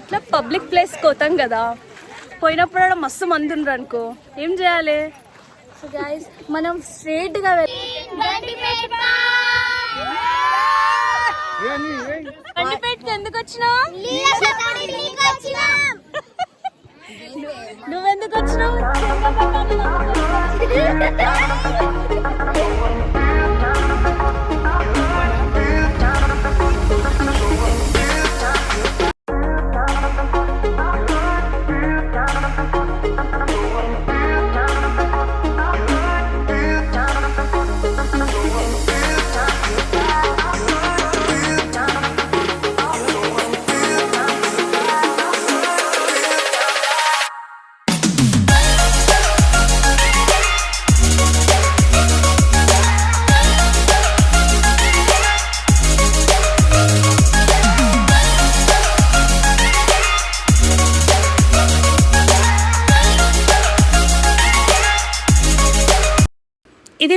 ఇట్లా public place పోతాం కదా. పోయినప్పుడు ఆడ మస్తు మంది ఉండరు అనుకో. ఏం చేయాలి? మనం స్ట్రేట్గా కండిపేటకి ఎందుకు వచ్చినావు? నువ్వెందుకు వచ్చినావు?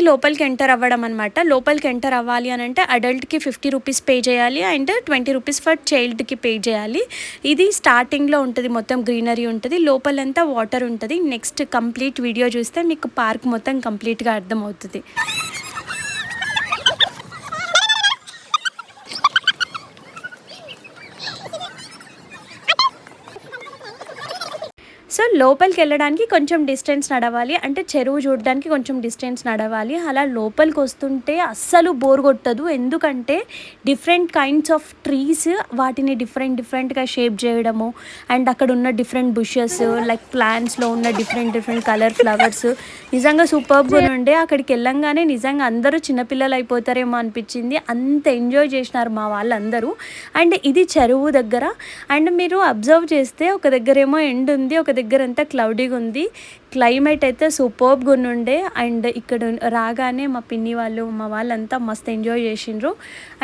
లోపలికి ఎంటర్ అవ్వడం అనమాట లోపలికి ఎంటర్ అవ్వాలి అని అంటే అడల్ట్కి ఫిఫ్టీ రూపీస్ పే చేయాలి అండ్ ట్వంటీ రూపీస్ ఫర్ చైల్డ్కి పే చేయాలి. ఇది స్టార్టింగ్లో ఉంటుంది మొత్తం గ్రీనరీ ఉంటుంది. లోపలంతా వాటర్ ఉంటుంది. నెక్స్ట్ కంప్లీట్ వీడియో చూస్తే మీకు పార్క్ మొత్తం కంప్లీట్గా అర్థమవుతుంది. సో లోపలికి వెళ్ళడానికి కొంచెం డిస్టెన్స్ నడవాలి. అంటే చెరువు చూడడానికి కొంచెం డిస్టెన్స్ నడవాలి. అలా లోపలికి వస్తుంటే అస్సలు బోర్ కొట్టదు. ఎందుకంటే డిఫరెంట్ కైండ్స్ ఆఫ్ ట్రీస్ వాటిని డిఫరెంట్ డిఫరెంట్గా షేప్ చేయడము. అండ్ అక్కడ ఉన్న డిఫరెంట్ బుషెస్ లైక్ ప్లాంట్స్లో ఉన్న డిఫరెంట్ డిఫరెంట్ కలర్ ఫ్లవర్స్ నిజంగా సూపర్గా ఉండే. అక్కడికి వెళ్ళంగానే నిజంగా అందరూ చిన్నపిల్లలు అయిపోతారేమో అనిపించింది. అంత ఎంజాయ్ చేసినారు మా వాళ్ళందరూ. అండ్ ఇది చెరువు దగ్గర. అండ్ మీరు అబ్జర్వ్ చేస్తే ఒక దగ్గరేమో ఎండ్ ఉంది ఒక దగ్గర అంతా క్లౌడీగా ఉంది క్లైమేట్ అయితే సూపర్బ్గా ఉండే అండ్ ఇక్కడ రాగానే మా పిన్ని వాళ్ళు మా వాళ్ళంతా మస్తు ఎంజాయ్ చేసిండ్రు.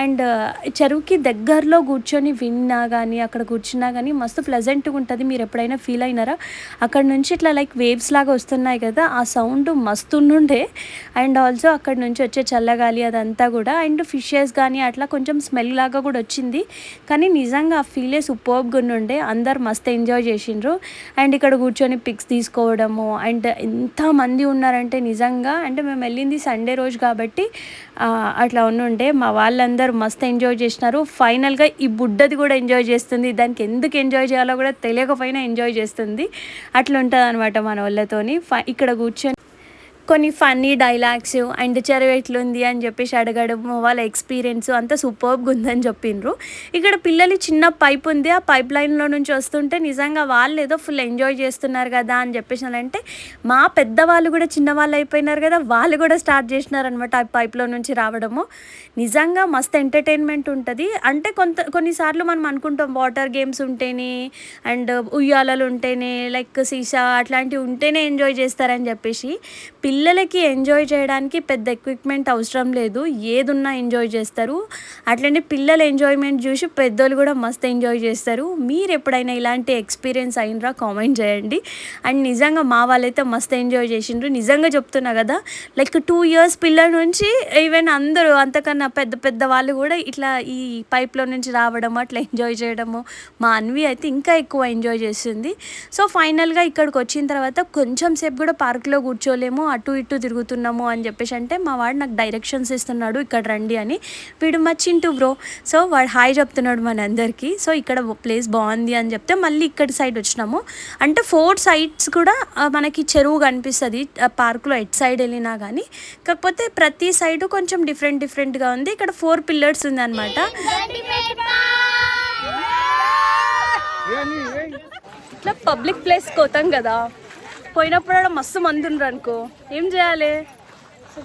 అండ్ చెరువుకి దగ్గరలో కూర్చొని విన్నా కానీ అక్కడ కూర్చున్నా కానీ మస్తు ప్లెజెంట్గా ఉంటుంది. మీరు ఎప్పుడైనా ఫీల్ అయినారా? అక్కడ నుంచి ఇట్లా లైక్ వేవ్స్ లాగా వస్తున్నాయి కదా ఆ సౌండ్ మస్తు ఉండే అండ్ ఆల్సో అక్కడ నుంచి వచ్చే చల్లగాలి అదంతా కూడా. అండ్ ఫిషెస్ కానీ అట్లా కొంచెం స్మెల్ లాగా కూడా వచ్చింది. కానీ నిజంగా ఆ ఫీలే సూపర్బ్గా ఉండే అందరు మస్తు ఎంజాయ్ చేసిండ్రు. అండ్ ఇక్కడ కూర్చొని పిక్స్ తీసుకోవడము అండ్ ఎంతమంది ఉన్నారంటే నిజంగా అంటే మేము వెళ్ళింది సండే రోజు కాబట్టి అట్లా ఉండుండే మా వాళ్ళందరూ మస్తు ఎంజాయ్ చేసినారు. ఫైనల్గా ఈ బుడ్డది కూడా ఎంజాయ్ చేస్తుంది. దానికి ఎందుకు ఎంజాయ్ చేయాలో కూడా తెలియకపోయినా ఎంజాయ్ చేస్తుంది. అట్లా ఉంటుంది అనమాట మన వాళ్ళతోని. ఫై ఇక్కడ కూర్చొని కొన్ని ఫన్నీ డైలాగ్స్ అండ్ చెరువు ఎట్లుంది అని చెప్పేసి అడగడం వాళ్ళ ఎక్స్పీరియన్స్ అంతా సూపర్గా ఉందని చెప్పిండ్రు ఇక్కడ పిల్లలు చిన్న పైప్ ఉంది. ఆ పైప్ లైన్లో నుంచి వస్తుంటే నిజంగా వాళ్ళు ఏదో ఫుల్ ఎంజాయ్ చేస్తున్నారు కదా అని చెప్పేసి అని అంటే మా పెద్దవాళ్ళు కూడా చిన్నవాళ్ళు అయిపోయినారు కదా వాళ్ళు కూడా స్టార్ట్ చేసినారనమాట ఆ పైప్లో నుంచి రావడము. నిజంగా మస్తు ఎంటర్టైన్మెంట్ ఉంటుంది. అంటే కొంత కొన్నిసార్లు మనం అనుకుంటాం వాటర్ గేమ్స్ ఉంటేనే అండ్ ఉయ్యాలలు ఉంటేనే లైక్ సీసా అట్లాంటివి ఉంటేనే ఎంజాయ్ చేస్తారని చెప్పేసి. పిల్ల పిల్లలకి ఎంజాయ్ చేయడానికి పెద్ద ఎక్విప్మెంట్ అవసరం లేదు. ఏదున్నా ఎంజాయ్ చేస్తారు. అట్లనే పిల్లల ఎంజాయ్మెంట్ చూసి పెద్దోళ్ళు కూడా మస్తు ఎంజాయ్ చేస్తారు. మీరు ఎప్పుడైనా ఇలాంటి ఎక్స్పీరియన్స్ అయినరా కామెంట్ చేయండి. అండ్ నిజంగా మా వాళ్ళైతే మస్తు ఎంజాయ్ చేసిండ్రు. నిజంగా చెప్తున్నా కదా లైక్ టూ ఇయర్స్ పిల్లల నుంచి ఈవెన్ అందరూ అంతకన్నా పెద్ద పెద్ద వాళ్ళు కూడా ఇట్లా ఈ పైప్లో నుంచి రావడం అట్లా ఎంజాయ్ చేయడము మా అన్వి అయితే ఇంకా ఎక్కువ ఎంజాయ్ చేస్తుంది సో ఫైనల్గా ఇక్కడికి వచ్చిన తర్వాత కొంచెం సేపు కూడా పార్క్లో కూర్చోలేము. అటు ఇటు తిరుగుతున్నాము అని చెప్పేసి అంటే మా వాడు నాకు డైరెక్షన్స్ ఇస్తున్నాడు ఇక్కడ రండి అని. వీడు మా చింటూ బ్రో. సో వాడు హాయ్ చెప్తున్నాడు మన అందరికీ సో ఇక్కడ ప్లేస్ బాగుంది అని చెప్తే మళ్ళీ ఇక్కడ సైడ్ వచ్చినాము. అంటే ఫోర్ సైడ్స్ కూడా మనకి చెరువు కనిపిస్తుంది పార్కులో ఎట్ సైడ్ వెళ్ళినా కానీ కాకపోతే ప్రతి సైడ్ కొంచెం డిఫరెంట్ డిఫరెంట్గా ఉంది. ఇక్కడ ఫోర్ పిల్లర్స్ ఉంది అనమాట ఇట్లా పబ్లిక్ ప్లేస్ పోతాం కదా. పోయినప్పుడు ఆడ మస్తు మంది ఉండరు అనుకో. ఏం చేయాలి? సో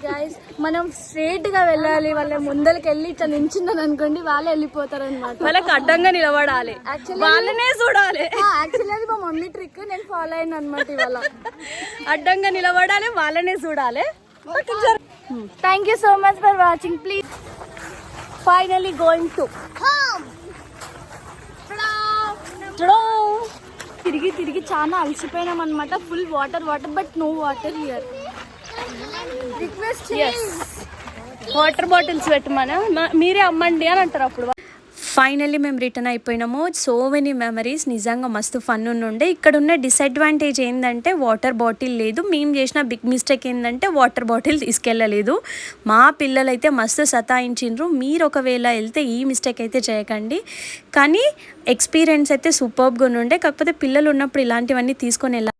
మనం స్ట్రేట్గా వెళ్ళాలి. వాళ్ళ ముందరికి వెళ్ళి ఇట్లా నించున్నాను అనుకోండి వాళ్ళే వెళ్ళిపోతారు అనమాట వాళ్ళకి అడ్డంగా నిలబడాలి. వాళ్ళనే చూడాలి. యాక్చువల్లీ అది మా మమ్మీ ట్రిక్ నేను ఫాలో అయిన అనమాట ఇవాళ. అడ్డంగా నిలబడాలి వాళ్ళనే చూడాలి. Thank you so much for watching please finally going to తిరిగి తిరిగి చాలా అలసిపోయినాం అనమాట full water water but no water here request water bottles పెట్టమన? మీరే అమ్మండి అని అంటారు అప్పుడు. ఫైనల్లీ మేము రిటర్న్ అయిపోయినాము. సో మెనీ మెమరీస్ నిజంగా మస్తు ఫన్ ఉండే ఇక్కడ ఉన్న డిసడ్వాంటేజ్ ఏంటంటే వాటర్ బాటిల్ లేదు. మేము చేసిన బిగ్ మిస్టేక్ ఏంటంటే వాటర్ బాటిల్ తీసుకెళ్ళలేదు. మా పిల్లలైతే మస్తు సతాయించిండ్రు. మీరు ఒకవేళ వెళ్తే ఈ మిస్టేక్ అయితే చేయకండి. కానీ ఎక్స్పీరియన్స్ అయితే సూపర్బ్గా ఉండే కాకపోతే పిల్లలు ఉన్నప్పుడు ఇలాంటివన్నీ తీసుకొని వెళ్ళాలి